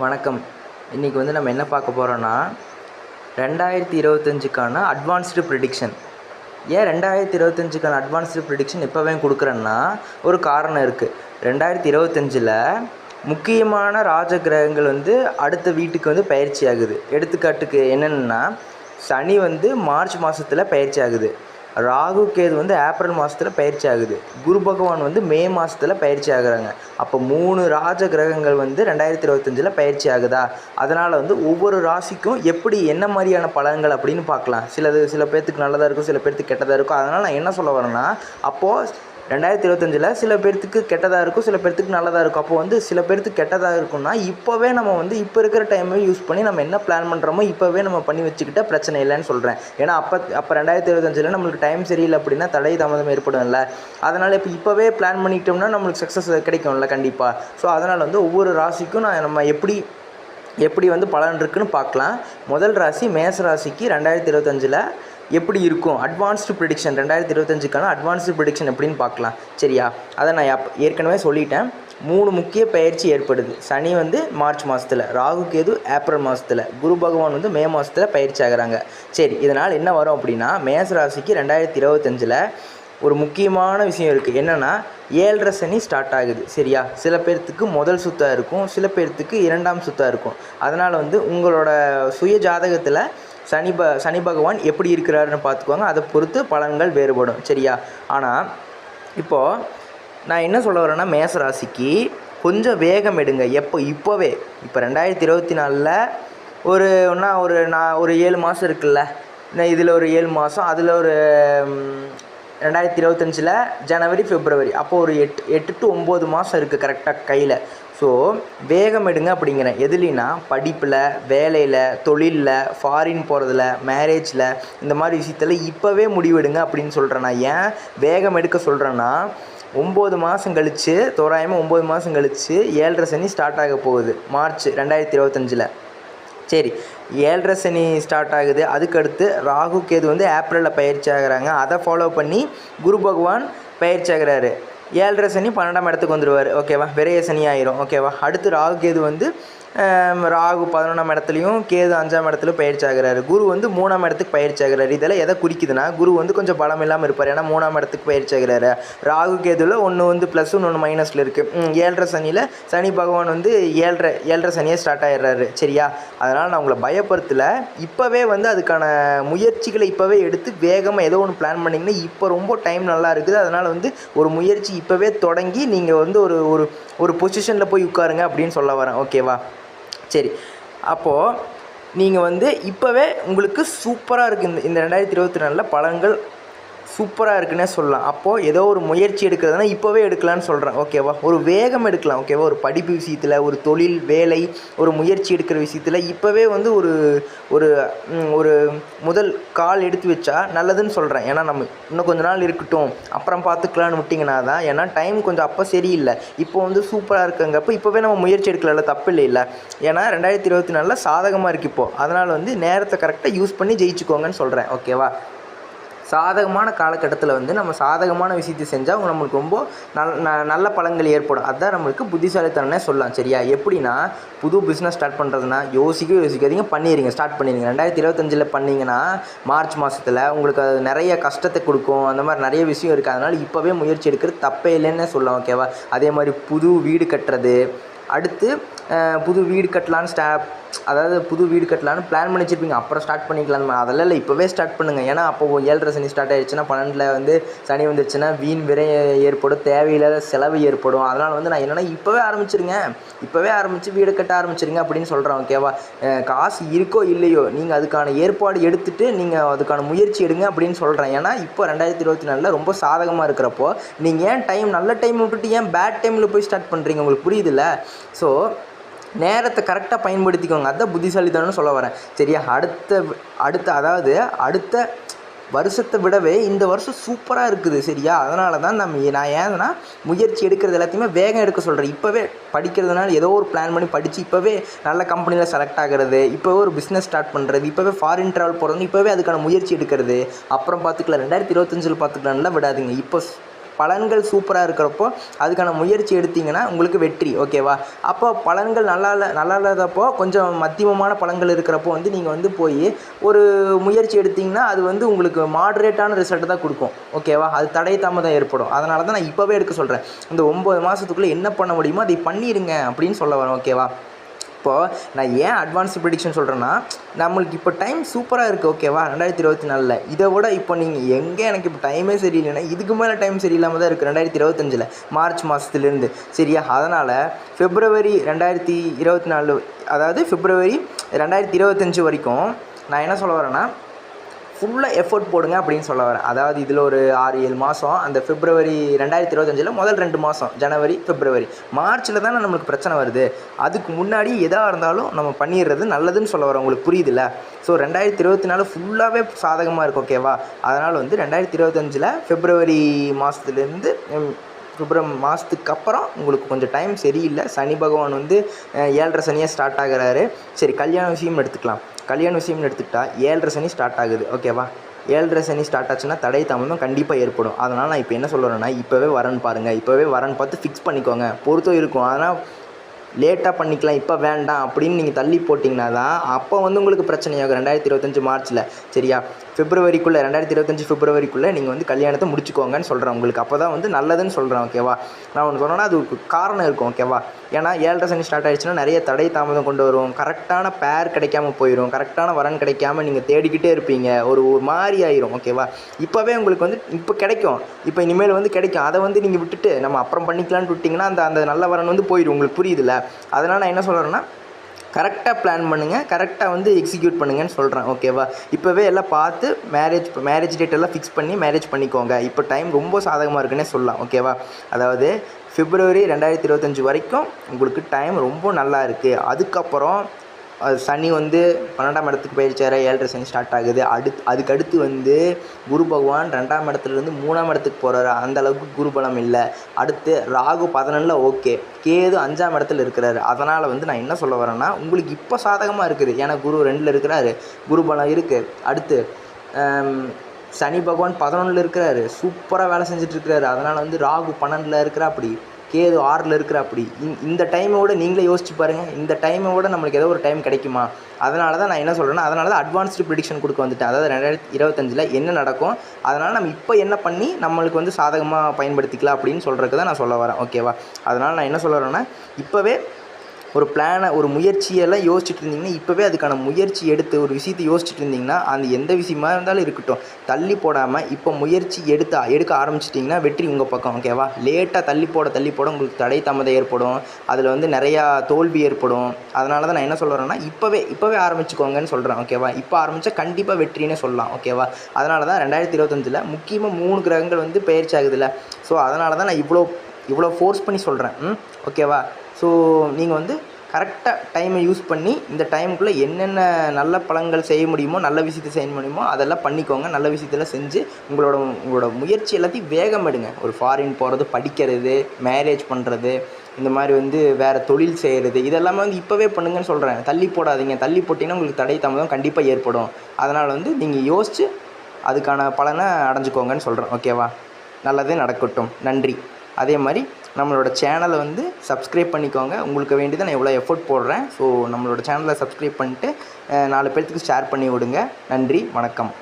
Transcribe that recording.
வணக்கம். இன்றைக்கி வந்து நம்ம என்ன பார்க்க போகிறோன்னா ரெண்டாயிரத்தி இருபத்தஞ்சுக்கான அட்வான்ஸ்டு ப்ரிடிக்ஷன் ஏன் ரெண்டாயிரத்தி இருபத்தஞ்சுக்கான அட்வான்ஸ்டு ப்ரிடிக்ஷன் இப்போவே கொடுக்குறேன்னா ஒரு காரணம் இருக்குது ரெண்டாயிரத்தி இருபத்தஞ்சில் முக்கியமான ராஜ கிரகங்கள் வந்து அடுத்த வீட்டுக்கு வந்து பயிற்சி ஆகுது. எடுத்துக்காட்டுக்கு என்னென்னா சனி வந்து மார்ச் மாதத்தில் பயிற்சி ஆகுது. ராகு கேது வந்து ஏப்ரல் மாதத்தில் பயிற்சி ஆகுது. குரு பகவான் வந்து மே மாதத்தில் பயிற்சி ஆகுறாங்க. அப்போ மூணு ராஜ கிரகங்கள் வந்து ரெண்டாயிரத்தி இருபத்தஞ்சில் பயிற்சி ஆகுதா? அதனால் வந்து ஒவ்வொரு ராசிக்கும் எப்படி என்ன மாதிரியான பலன்கள் அப்படின்னு பார்க்கலாம். சிலது சில பேர்த்துக்கு நல்லதாக இருக்கும் சில பேர்த்துக்கு கெட்டதாக இருக்கும். அதனால் நான் என்ன சொல்ல வரேன்னா அப்போது ரெண்டாயிரத்தி இருபத்தஞ்சில் சில பேர்த்துக்கு கெட்டதாக இருக்கும் சில பேர்த்துக்கு நல்லதாக இருக்கும். அப்போ வந்து சில பேர்த்துக்கு கெட்டதாக இருக்கும்னா இப்போவே நம்ம வந்து இப்போ இருக்கிற டைமே யூஸ் பண்ணி நம்ம என்ன பிளான் பண்ணுறோமோ இப்போவே நம்ம பண்ணி வச்சுக்கிட்ட பிரச்சனை இல்லைன்னு சொல்கிறேன் ஏன்னா அப்போ அப்போ ரெண்டாயிரத்தி இருபத்தஞ்சில் நம்மளுக்கு டைம் சரியில்லை அப்படின்னா தடை தாமதம் ஏற்படும்ல. அதனால் இப்போ இப்போவே பிளான் பண்ணிக்கிட்டோம்னா நம்மளுக்கு சக்ஸஸ் கிடைக்கும்ல கண்டிப்பாக ஸோ அதனால் வந்து ஒவ்வொரு ராசிக்கும் நான் நம்ம எப்படி எப்படி வந்து பலன் இருக்குன்னு பார்க்கலாம். முதல் ராசி மேச ராசிக்கு ரெண்டாயிரத்தி இருபத்தஞ்சில் எப்படி இருக்கும்? அட்வான்ஸ்டு ப்ரிடிக்ஷன் ரெண்டாயிரத்தி இருபத்தஞ்சுக்கான அட்வான்ஸ்டு ப்ரிடிக்ஷன் எப்படின்னு பார்க்கலாம். சரியா? அதை நான் ஏற்கனவே சொல்லிட்டேன். மூணு முக்கிய பயிற்சி ஏற்படுது. சனி வந்து மார்ச் மாதத்தில் ராகு கேது ஏப்ரல் மாதத்தில் குரு பகவான் வந்து மே மாதத்தில் பயிற்சி ஆகுறாங்க. சரி இதனால் என்ன வரும் அப்படின்னா மேச ராசிக்கு ரெண்டாயிரத்தி இருபத்தஞ்சில் ஒரு முக்கியமான விஷயம் இருக்குது என்னென்னா ஏழரை சனி ஸ்டார்ட் ஆகுது. சரியா? சில பேர்த்துக்கு முதல் சுத்தாக இருக்கும். சில பேர்த்துக்கு இரண்டாம் சுத்தாக இருக்கும். அதனால் வந்து உங்களோட சுய ஜாதகத்தில் சனி ப சனி பகவான் எப்படி இருக்கிறாருன்னு பார்த்துக்கோங்க அதை பொறுத்து பலன்கள் வேறுபடும். சரியா? ஆனால் இப்போது நான் என்ன சொல்ல வரேன்னா மேசராசிக்கு கொஞ்சம் வேகம் எடுங்க. எப்போ இப்போவே. இப்போ ரெண்டாயிரத்தி இருபத்தி நாலில் ஒரு ஒன்றா ஒரு நான் ஒரு ஏழு மாதம் இருக்குல்ல. இதில் ஒரு ஏழு மாதம் அதில் ஒரு ரெண்டாயிரத்தி இருபத்தஞ்சில் ஜனவரி பிப்ரவரி. அப்போது ஒரு எட்டு எட்டு டு ஒம்பது மாதம் இருக்குது கரெக்டாக கையில். ஸோ வேகம் எடுங்க அப்படிங்கிறேன் எதுலினா படிப்பில் வேலையில் தொழிலில் ஃபாரின் போகிறதுல மேரேஜில் இந்த மாதிரி விஷயத்தில் இப்போவே முடிவெடுங்க அப்படின்னு சொல்கிறேன் நான். ஏன்? வேகம் எடுக்க சொல்கிறேன்னா ஒம்பது மாதம் கழித்து தோராயமாக ஒம்பது மாதம் கழித்து ஏழரை சனி ஸ்டார்ட் ஆக போகுது. மார்ச் ரெண்டாயிரத்தி இருபத்தஞ்சில். சரி ஏழரை சனி ஸ்டார்ட் ஆகுது. அதுக்கடுத்து ராகு கேது வந்து ஏப்ரலில் பயிற்சி ஆகுறாங்க. அதை ஃபாலோ பண்ணி குரு பகவான் பயிற்சி ஆகிறாரு. ஏழரை சனி பன்னெண்டாம் இடத்துக்கு வந்துடுவார் ஓகேவா விரைய சனி ஆயிரும். ஓகேவா அடுத்து ராகு கேது வந்து ராகு பதினொன்றாம் இடத்துலையும் கேது அஞ்சாம் இடத்துலையும் பயிற்சி ஆகிறாரு. குரு வந்து மூணாம் இடத்துக்கு பயிற்சி ஆகிறாரு. இதெல்லாம் எதை குறிக்குதுன்னா குரு வந்து கொஞ்சம் பலம் இல்லாமல் இருப்பார். ஏன்னா மூணாம் இடத்துக்கு பயிற்சி ஆகிறாரு. ராகு கேதுவில் ஒன்று வந்து ப்ளஸ் ஒன்று மைனஸில் இருக்குது ஏழரை சனியில் சனி பகவான் வந்து ஏழரை ஏழரை சனியே ஸ்டார்ட் ஆகிடுறாரு சரியா? அதனால் நான் உங்களை பயப்படுத்தல. இப்போவே வந்து அதுக்கான முயற்சிகளை இப்போவே எடுத்து வேகமாக ஏதோ ஒன்று பிளான் பண்ணிங்கன்னா இப்போ ரொம்ப டைம் நல்லா இருக்குது. அதனால் வந்து ஒரு முயற்சி இப்போவே தொடங்கி நீங்கள் வந்து ஒரு ஒரு ஒரு பொசிஷனில் போய் உட்காருங்க அப்படின்னு சொல்ல வரேன். ஓகேவா சரி. அப்போது நீங்கள் வந்து இப்போவே உங்களுக்கு சூப்பராக இருக்குது இந்த இந்த ரெண்டாயிரத்தி இருபத்தி நாலில் பழங்கள் சூப்பராக இருக்குன்னே சொல்லலாம். அப்போது ஏதோ ஒரு முயற்சி எடுக்கிறதுனா இப்போவே எடுக்கலான்னு சொல்கிறேன் ஓகேவா? ஒரு வேகம் எடுக்கலாம். ஓகேவா? ஒரு படிப்பு விஷயத்தில் ஒரு தொழில் வேலை ஒரு முயற்சி எடுக்கிற விஷயத்தில் இப்போவே வந்து ஒரு ஒரு ஒரு முதல் கால் எடுத்து வச்சா நல்லதுன்னு சொல்கிறேன் ஏன்னா நம்ம இன்னும் கொஞ்ச நாள் இருக்கட்டும். அப்புறம் பார்த்துக்கலான்னு விட்டிங்கன்னா தான். ஏன்னா டைம் கொஞ்சம் அப்போ சரியில்லை. இப்போ வந்து சூப்பராக இருக்குங்கப்போ இப்போவே நம்ம முயற்சி எடுக்கல தப்பு இல்லை ஏன்னா ரெண்டாயிரத்தி இருபத்தி நாலில் சாதகமாக இருக்குது இப்போது அதனால் வந்து நேரத்தை கரெக்டாக யூஸ் பண்ணி ஜெயிச்சுக்கோங்கன்னு சொல்கிறேன் ஓகேவா? சாதகமான காலகட்டத்தில் வந்து நம்ம சாதகமான விஷயத்தை செஞ்சால் அவங்க நம்மளுக்கு ரொம்ப நல் ந- நல்ல பலன்கள் ஏற்படும். அதுதான் நம்மளுக்கு புத்திசாலித்தனே சொல்லலாம் சரியா? எப்படின்னா புது பிஸ்னஸ் ஸ்டார்ட் பண்ணுறதுனா யோசிக்க யோசிக்காதீங்க பண்ணிடுங்க ஸ்டார்ட் பண்ணிடுங்க ரெண்டாயிரத்தி இருபத்தஞ்சில் பண்ணீங்கன்னா மார்ச் மாதத்தில் உங்களுக்கு அது நிறைய கஷ்டத்தை கொடுக்கும் அந்த மாதிரி நிறைய விஷயம் இருக்குது அதனால் இப்போவே முயற்சி எடுக்கிறது தப்பே இல்லைன்னு சொல்லலாம் ஓகேவா அதே மாதிரி புது வீடு கட்டுறது அடுத்து புது வீடு கட்டலான்னு ஸ்டா அதாவது புது வீடு கட்டலான்னு பிளான் பண்ணி வச்சுருப்பீங்க அப்புறம் ஸ்டார்ட் பண்ணிக்கலாம். அதெல்லாம் இல்லை. இப்போவே ஸ்டார்ட் பண்ணுங்கள் ஏன்னா அப்போ ஏழரை சனி ஸ்டார்ட் ஆயிடுச்சுன்னா பன்னெண்டில் வந்து சனி வந்துருச்சுன்னா வீண் விரை ஏற்படும். தேவையில்லாத செலவு ஏற்படும். அதனால் வந்து நான் என்னென்னா இப்போவே ஆரம்பிச்சிருங்க. இப்போவே ஆரம்பித்து வீடு கட்ட ஆரம்பிச்சிருங்க அப்படின்னு சொல்கிறேன் ஓகேவா காசு இருக்கோ இல்லையோ நீங்கள் அதுக்கான ஏற்பாடு எடுத்துகிட்டு நீங்கள் அதுக்கான முயற்சி எடுங்க அப்படின்னு சொல்கிறேன் ஏன்னா இப்போ ரெண்டாயிரத்தி இருபத்தி நாலில் ரொம்ப சாதகமாக இருக்கிறப்போ நீங்கள் ஏன் டைம் நல்ல டைம் விட்டுட்டு ஏன் பேட் டைமில் போய் ஸ்டார்ட் பண்ணுறீங்க உங்களுக்கு புரியுதுல்ல? ஸோ நேரத்தை கரெக்டாக பயன்படுத்திக்கோங்க. அதான் புத்திசாலித்தனம்னு சொல்ல வரேன். சரியா? அடுத்த அடுத்த அதாவது அடுத்த வருஷத்தை விடவே இந்த வருஷம் சூப்பராக இருக்குது. சரியா? அதனால தான் நம்ம நான் ஏன்னா முயற்சி எடுக்கிறது எல்லாத்தையுமே வேகம் எடுக்க சொல்கிறேன் இப்போவே படிக்கிறதுனால ஏதோ ஒரு பிளான் பண்ணி படித்து இப்போவே நல்ல கம்பெனியில் செலக்ட் ஆகிறது இப்போவே ஒரு பிஸ்னஸ் ஸ்டார்ட் பண்ணுறது இப்போவே ஃபாரின் ட்ராவல் போகிறது இப்போவே அதுக்கான முயற்சி எடுக்கிறது. அப்புறம் பார்த்துக்கலாம் ரெண்டாயிரத்தி இருபத்தஞ்சில் பார்த்துக்கலாம்லாம் விடாதீங்க. இப்போ பலன்கள் சூப்பராக இருக்கிறப்போ அதுக்கான முயற்சி எடுத்திங்கன்னா உங்களுக்கு வெற்றி ஓகேவா? அப்போ பலன்கள் நல்லா இல்லை நல்லா இல்லாதப்போ கொஞ்சம் மத்தியமமான பலன்கள் இருக்கிறப்போ வந்து நீங்கள் வந்து போய் ஒரு முயற்சி எடுத்தீங்கன்னா அது வந்து உங்களுக்கு மாட்ரேட்டான ரிசல்ட் தான் கொடுக்கும் ஓகேவா? அது தடை தாமதம் ஏற்படும். அதனால தான் நான் இப்போவே எடுக்க சொல்கிறேன் இந்த ஒம்பது மாதத்துக்குள்ளே என்ன பண்ண முடியுமோ அதை பண்ணிடுங்க அப்படின்னு சொல்ல வரேன் ஓகேவா? இப்போது நான் ஏன் அட்வான்ஸ் ப்ரிடிக்ஷன் சொல்கிறேன்னா நம்மளுக்கு இப்போ டைம் சூப்பராக இருக்குது ஓகேவா ரெண்டாயிரத்தி இருபத்தி நாலில். இதை விட இப்போ நீங்கள் எங்கே எனக்கு இப்போ டைமே சரியில்லைன்னா இதுக்கு மேலே டைம் சரியில்லாமல் தான் இருக்குது ரெண்டாயிரத்தி இருபத்தஞ்சில். மார்ச் மாதத்துலேருந்து சரியா? அதனால் ஃபிப்ரவரி ரெண்டாயிரத்தி இருபத்தி நாலு அதாவது ஃபிப்ரவரி ரெண்டாயிரத்தி இருபத்தஞ்சி வரைக்கும் நான் என்ன சொல்ல வரேன்னா ஃபுல்லாக எஃபோர்ட் போடுங்க அப்படின்னு சொல்ல வரேன். அதாவது இதில் ஒரு ஆறு ஏழு மாதம் அந்த பிப்ரவரி ரெண்டாயிரத்தி இருபத்தஞ்சில் முதல் ரெண்டு மாதம் ஜனவரி பிப்ரவரி மார்ச்சில் தானே நம்மளுக்கு பிரச்சனை வருது. அதுக்கு முன்னாடி எதாக இருந்தாலும் நம்ம பண்ணிடுறது நல்லதுன்னு சொல்ல வரேன். உங்களுக்கு புரியுதுல்ல ஸோ ரெண்டாயிரத்தி இருபத்தி நாலு ஃபுல்லாகவே சாதகமாக இருக்கும் ஓகேவா அதனால் வந்து ரெண்டாயிரத்தி இருபத்தஞ்சில் பிப்ரவரி மாதத்துலேருந்து பிப்ரம் மாதத்துக்கு அப்புறம் உங்களுக்கு கொஞ்சம் டைம் சரியில்லை. சனி பகவான் வந்து ஏழரை சனியாக ஸ்டார்ட் ஆகிறாரு. சரி கல்யாண விஷயம் எடுத்துக்கலாம். கல்யாண விஷயம்னு எடுத்துக்கிட்டால் ஏழரை சனி ஸ்டார்ட் ஆகுது. ஓகேவா ஏழரை சனி ஸ்டார்ட் ஆச்சுன்னா தடை தாமதம் கண்டிப்பாக ஏற்படும். அதனால் நான் இப்போ என்ன சொல்கிறேன்னா இப்போவே வரேன்னு பாருங்கள் இப்போவே வரேன்னு பார்த்து ஃபிக்ஸ் பண்ணிக்கோங்க. பொறுத்தும் இருக்கும். அதனால் லேட்டாக பண்ணிக்கலாம். இப்போ வேண்டாம் அப்படின்னு நீங்கள் தள்ளி போட்டிங்கன்னா தான் அப்போ வந்து உங்களுக்கு பிரச்சனையாகும். ரெண்டாயிரத்தி இருபத்தஞ்சி மார்ச்சில் சரியா? பிப்ரவரிக்குள்ளே ரெண்டாயிரத்தி இருபத்தஞ்சி ஃபிப்ரவரிக்குள்ளே நீங்கள் வந்து கல்யாணத்தை முடிச்சுக்கோங்கன்னு சொல்கிறேன் உங்களுக்கு. அப்போ தான் வந்து நல்லதுன்னு சொல்கிறேன் ஓகேவா நான் ஒன்று சொன்னேன்னா அது காரணம் இருக்கும் ஓகேவா ஏன்னா ஏழரை சனி ஸ்டார்ட் ஆயிடுச்சுன்னா நிறைய தடை தாமதம் கொண்டு வரும் கரெக்டான பேர் கிடைக்காம போயிடும் கரெக்டான வரன் கிடைக்காம நீங்கள் தேடிக்கிட்டே இருப்பீங்க. ஒரு ஒரு மாதிரி ஆயிரும் ஓகேவா இப்போவே உங்களுக்கு வந்து இப்போ கிடைக்கும். இப்போ இனிமேல் வந்து கிடைக்கும். அதை வந்து நீங்கள் விட்டுட்டு நம்ம அப்புறம் பண்ணிக்கலான்னு விட்டிங்கன்னா அந்த அந்த நல்ல வரன் வந்து போயிடும் உங்களுக்கு புரியுதுல்ல? அதனால் நான் என்ன சொல்கிறேன்னா கரெக்டாக பிளான் பண்ணுங்கள் கரெக்டாக வந்து எக்ஸிக்யூட் பண்ணுங்கன்னு சொல்கிறேன் ஓகேவா இப்போவே எல்லாம் பார்த்து மேரேஜ் மேரேஜ் டேட் எல்லாம் ஃபிக்ஸ் பண்ணி மேரேஜ் பண்ணிக்கோங்க. இப்போ டைம் ரொம்ப சாதகமாக இருக்குன்னே சொல்லலாம் ஓகேவா அதாவது பிப்ரவரி ரெண்டாயிரத்தி இருபத்தஞ்சி வரைக்கும் உங்களுக்கு டைம் ரொம்ப நல்லா இருக்குது அதுக்கப்புறம் சனி வந்து பன்னெண்டாம் இடத்துக்கு போயிடுச்சாரு ஏழரை சனி ஸ்டார்ட் ஆகுது. அடுத்து அதுக்கு அடுத்து வந்து குரு பகவான் ரெண்டாம் இடத்துலேருந்து மூணாம் இடத்துக்கு போகிறாரு அந்த அளவுக்கு குரு பலம் இல்லை. அடுத்து ராகு பதினொன்றில் ஓகே. கேது அஞ்சாம் இடத்துல இருக்கிறாரு. அதனால் வந்து நான் என்ன சொல்ல வரேன்னா உங்களுக்கு இப்போ சாதகமாக இருக்குது. ஏன்னா குரு ரெண்டில் இருக்கிறாரு. குரு பலம் இருக்குது அடுத்து சனி பகவான் பதினொன்றில் இருக்கிறாரு. சூப்பராக வேலை செஞ்சுட்டு இருக்கிறாரு. அதனால் வந்து ராகு பன்னெண்டில் இருக்கிறா அப்படி கேது ஆறில் இருக்கிற அப்படி. இந் இந்த டைமோட நீங்களே யோசிச்சு பாருங்கள் இந்த டைமோட நம்மளுக்கு ஏதோ ஒரு டைம் கிடைக்குமா? அதனால தான் நான் என்ன சொல்கிறேன்னா அதனால தான் அட்வான்ஸ்டு ப்ரிடிக்ஷன் கொடுக்க வந்துட்டேன். அதாவது ரெண்டாயிரத்தி இருபத்தஞ்சில் என்ன நடக்கும்? அதனால் நம்ம இப்போ என்ன பண்ணி நம்மளுக்கு வந்து சாதகமாக பயன்படுத்திக்கலாம் அப்படின்னு சொல்கிறதுக்கு தான் நான் சொல்ல வரேன். ஓகேவா அதனால் நான் என்ன சொல்ல வரேன்னா இப்போவே ஒரு பிளானை ஒரு முயற்சியெல்லாம் யோசிச்சுட்டு இருந்தீங்கன்னா இப்போவே அதுக்கான முயற்சி எடுத்து ஒரு விஷயத்தை யோசிச்சுட்டு இருந்தீங்கன்னா அந்த எந்த விஷயமா இருந்தாலும் இருக்கட்டும். தள்ளி போடாமல் இப்போ முயற்சி எடுத்து எடுக்க ஆரம்பிச்சிட்டிங்கன்னா வெற்றி உங்கள் பக்கம் ஓகேவா லேட்டாக தள்ளி போட தள்ளி போட உங்களுக்கு தடை தாமதம் ஏற்படும். அதில் வந்து நிறையா தோல்வி ஏற்படும். அதனால தான் நான் என்ன சொல்கிறேன்னா இப்போவே இப்போவே ஆரம்பிச்சுக்கோங்கன்னு சொல்கிறேன் ஓகேவா இப்போ ஆரம்பித்தா கண்டிப்பாக வெற்றினே சொல்லலாம் ஓகேவா அதனால தான் ரெண்டாயிரத்தி இருபத்தஞ்சில் முக்கியமாக மூணு கிரகங்கள் வந்து பயிற்சி ஆகுதுல்ல. ஸோ அதனால தான் நான் இவ்வளோ இவ்வளோ ஃபோர்ஸ் பண்ணி சொல்கிறேன் ஓகேவா ஸோ நீங்கள் வந்து கரெக்டாக டைமை யூஸ் பண்ணி இந்த டைமுக்குள்ளே என்னென்ன நல்ல பழங்கள் செய்ய முடியுமோ நல்ல விஷயத்தை செய்ய முடியுமோ அதெல்லாம் பண்ணிக்கோங்க. நல்ல விஷயத்தெல்லாம் செஞ்சு உங்களோட உங்களோட முயற்சி எல்லாத்தையும் வேகம் எடுங்க. ஒரு ஃபாரின் போகிறது படிக்கிறது மேரேஜ் பண்ணுறது இந்த மாதிரி வந்து வேறு தொழில் செய்கிறது இதெல்லாமே வந்து இப்போவே பண்ணுங்கன்னு சொல்கிறேன் தள்ளி போடாதீங்க. தள்ளி போட்டிங்கன்னா உங்களுக்கு தடை தாமதம் கண்டிப்பாக ஏற்படும். அதனால் வந்து நீங்கள் யோசித்து அதுக்கான பலனை அடைஞ்சுக்கோங்கன்னு சொல்கிறேன் ஓகேவா நல்லதே நடக்கட்டும். நன்றி. அதே மாதிரி நம்மளோட சேனலை வந்து சப்ஸ்கிரைப் பண்ணிக்கோங்க. உங்களுக்கு வேண்டியதை நான் எவ்வளோ எஃபோர்ட் போடுறேன். ஸோ நம்மளோட சேனலை சப்ஸ்கிரைப் பண்ணிட்டு நாலு பேர்த்துக்கு ஷேர் பண்ணி விடுங்க. நன்றி வணக்கம்.